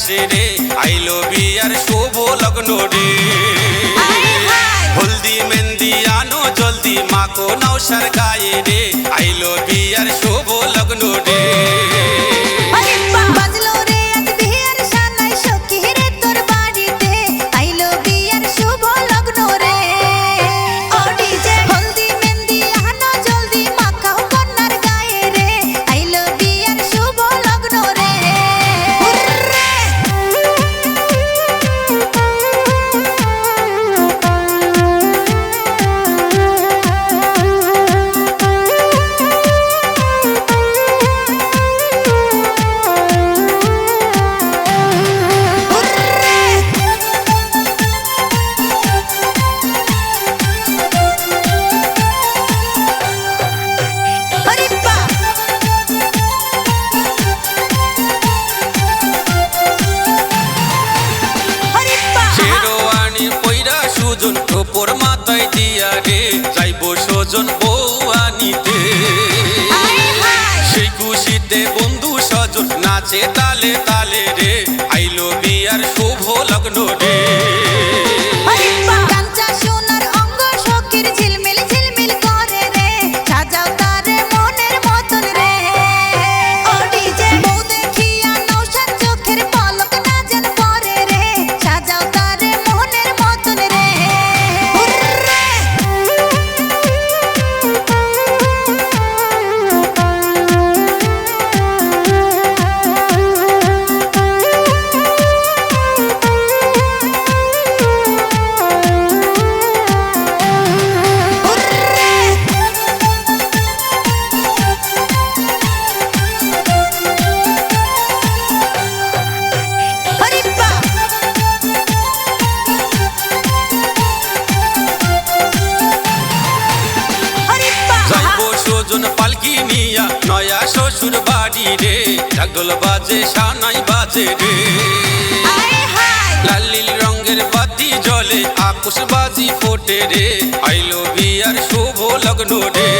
আসে রে। আইলো বিয়ার শুভ লগ্ন রে। হলদি মেহেন্দি আনো জলদি মাখো নৌসার গায়ে রে। আইলো বিয়ার শুভ লগ্ন রে। নাচে তালে তালে রে আইলো বিয়ার শুভ লগ্ন রে। শ্বশুর বাড়ি রে। ঢাকঢোল বাজে সানাই বাজে রে। লাল নীল রঙের বাতি জলে আকুশ বাজি ফোটে রে। আইলো বিয়ার শুভ লগ্ন রে।